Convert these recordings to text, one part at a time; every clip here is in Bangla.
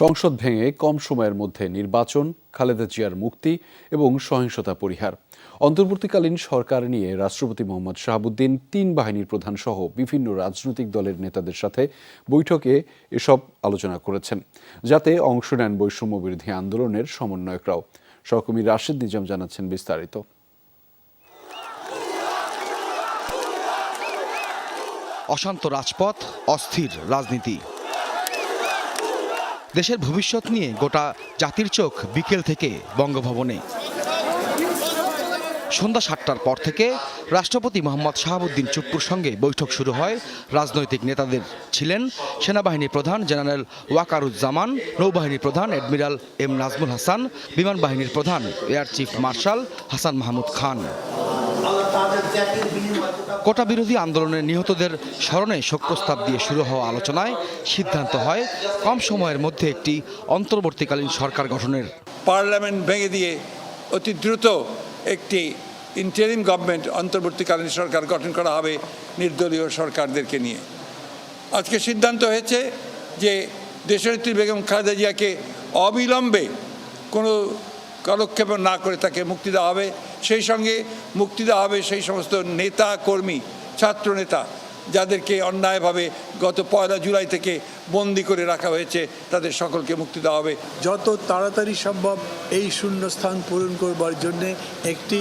সংসদ ভেঙে কম সময়ের মধ্যে নির্বাচন, খালেদা জিয়ার মুক্তি এবং সহিংসতা পরিহার। অন্তর্বর্তীকালীন সরকার নিয়ে রাষ্ট্রপতি মোহাম্মদ শাহাবুদ্দিন তিন বাহিনীর প্রধান সহ বিভিন্ন রাজনৈতিক দলের নেতাদের সাথে বৈঠকে এসব আলোচনা করেছেন, যাতে অংশ নেন বৈষম্য বিরোধী আন্দোলনের সমন্বয়করাও। সহকর্মী রাশেদ নিজাম জানাচ্ছেন বিস্তারিত। অশান্ত রাজপথ, অস্থির রাজনীতি। দেশের ভবিষ্যৎ নিয়ে গোটা জাতির চোখ বিকেল থেকে বঙ্গভবনে। সন্ধ্যা সাতটার পর থেকে রাষ্ট্রপতি মোহাম্মদ শাহাবুদ্দিন চুপ্পুর সঙ্গে বৈঠক শুরু হয়। রাজনৈতিক নেতাদের ছিলেন সেনাবাহিনী প্রধান জেনারেল ওয়াকারুজ্জামান নৌবাহিনী প্রধান অ্যাডমিরাল এম নাজমুল হাসান বিমান বাহিনীর প্রধান air chief marshal Hasan Mahmud Khan. Quota বিরোধী আন্দোলনের নিহতদের স্মরণে শোক প্রস্তাব দিয়ে শুরু হওয়া আলোচনায় সিদ্ধান্ত হয়, কম সময়ের মধ্যে একটি অন্তর্বর্তীকালীন সরকার গঠনের। পার্লামেন্ট ভেঙে দিয়ে অতি দ্রুত একটি ইন্টারিম গভর্নমেন্ট অন্তর্বর্তীকালীন সরকার গঠন করা হবে নির্দলীয় সরকারদেরকে নিয়ে। আজকে সিদ্ধান্ত হয়েছে যে দেশনেত্রী বেগম খালেদা জিয়াকে অবিলম্বে কোনো কালক্ষেপ না করে তাকে মুক্তি দেওয়া হবে। সেই সঙ্গে মুক্তি দেওয়া হবে সেই সমস্ত নেতা, কর্মী, ছাত্র নেতা যাদেরকে অন্যায়ভাবে গত পয়লা জুলাই থেকে বন্দি করে রাখা হয়েছে, তাদের সকলকে মুক্তি দেওয়া হবে। যত তাড়াতাড়ি সম্ভব এই শূন্যস্থান পূরণ করবার জন্যে একটি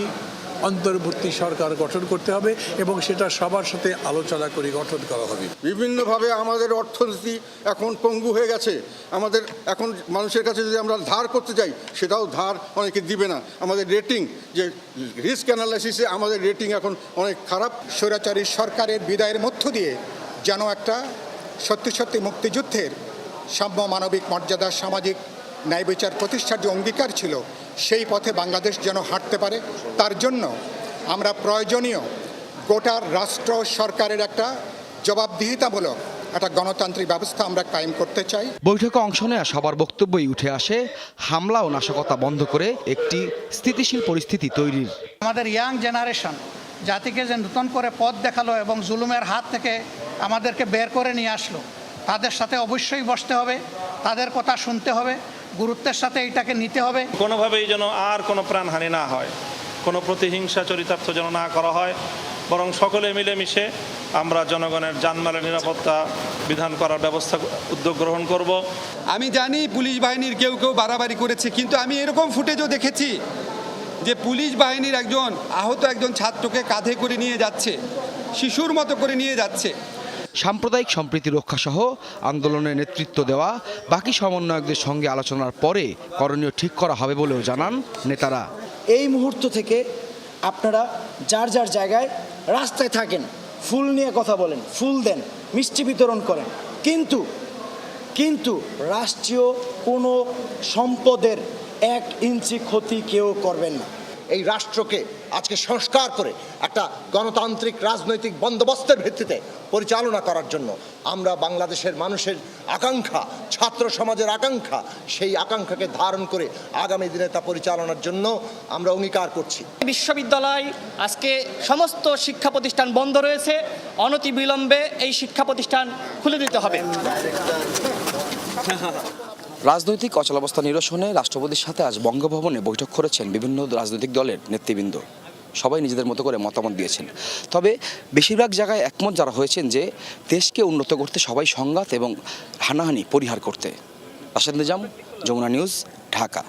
অন্তর্বর্তী সরকার গঠন করতে হবে এবং সেটা সবার সাথে আলোচনা করে গঠন করা হবে। বিভিন্নভাবে আমাদের অর্থনীতি এখন পঙ্গু হয়ে গেছে। আমাদের এখন মানুষের কাছে যদি আমরা ধার করতে যাই সেটাও ধার অনেকে দিবে না। আমাদের রেটিং, যে রিস্ক অ্যানালাইসিসে আমাদের রেটিং এখন অনেক খারাপ। স্বৈরাচারী সরকারের বিদায়ের মধ্য দিয়ে যেন একটা সত্যি সত্যি মুক্তিযুদ্ধের সাম্য মানবিক মর্যাদা সামাজিক ন্যায় বিচার প্রতিষ্ঠার যে অঙ্গীকার ছিল সেই পথে বাংলাদেশ যেন হাঁটতে পারে তার জন্য আমরা প্রয়োজনীয় গোটা রাষ্ট্র সরকারের একটা জবাবদিহিতামূলক একটা গণতান্ত্রিক ব্যবস্থা আমরা কায়েম করতে চাই। বৈঠকে অংশ নেওয়া সবার বক্তব্যই উঠে আসে হামলা ও নাশকতা বন্ধ করে একটি স্থিতিশীল পরিস্থিতি তৈরির। আমাদের ইয়াং জেনারেশন জাতিকে যে নতুন করে পথ দেখাল এবং জুলুমের হাত থেকে আমাদেরকে বের করে নিয়ে আসলো তাদের সাথে অবশ্যই বসতে হবে তাদের কথা শুনতে হবে গুরুত্বের সাথে এটাকে নিতে হবে। কোনোভাবেই যেন আর কোনো প্রাণহানি না হয় কোনো প্রতিহিংসা চরিতার্থ যেন না করা হয় বরং সকলে মিলেমিশে আমরা জনগণের জানমালের নিরাপত্তা বিধান করার ব্যবস্থা উদ্যোগ গ্রহণ করব। আমি জানি পুলিশ বাহিনীর কেউ কেউ বাড়াবাড়ি করেছে কিন্তু আমি এরকম ফুটেজও দেখেছি যে পুলিশ বাহিনীর একজন আহত একজন ছাত্রকে কাঁধে করে নিয়ে যাচ্ছে শিশুর মতো করে নিয়ে যাচ্ছে। সাম্প্রদায়িক সম্প্রীতি রক্ষা সহ আন্দোলনে নেতৃত্ব দেওয়া, বাকি সমন্বয়কদের সঙ্গে আলোচনার পরে করণীয় ঠিক করা হবে বলেও জানান নেতারা। এই মুহূর্ত থেকে আপনারা যার যার জায়গায় রাস্তায় থাকেন, ফুল নিয়ে কথা বলেন, ফুল দেন, মিষ্টি বিতরণ করেন। কিন্তু কিন্তু রাষ্ট্রীয় কোনো সম্পদের এক ইঞ্চি ক্ষতি কেউ করবেন না। এই রাষ্ট্রকে আজকে সংস্কার করে একটা গণতান্ত্রিক রাজনৈতিক বন্দোবস্তের ভিত্তিতে পরিচালনা করার জন্য আমরা বাংলাদেশের মানুষের আকাঙ্ক্ষা ছাত্র সমাজের আকাঙ্ক্ষা সেই আকাঙ্ক্ষাকে ধারণ করে আগামী দিনে তা পরিচালনার জন্য আমরা অঙ্গীকার করছি। বিশ্ববিদ্যালয় আজকে সমস্ত শিক্ষা প্রতিষ্ঠান বন্ধ রয়েছে। অনতি বিলম্বে এই শিক্ষা প্রতিষ্ঠান খুলে দিতে হবে। রাজনৈতিক অচলাবস্থা নিরসনে রাষ্ট্রপতির সাথে আজ বঙ্গভবনে বৈঠক করেছেন বিভিন্ন রাজনৈতিক দলের নেতৃবৃন্দ। সবাই নিজেদের মতো করে মতামত দিয়েছেন। তবে বেশিরভাগ জায়গায় একমত যারা হয়েছেন যে দেশকে উন্নত করতে সবাই সংঘাত এবং হানাহানি পরিহার করতে। রাশেদ নিজাম, যমুনা নিউজ, ঢাকা।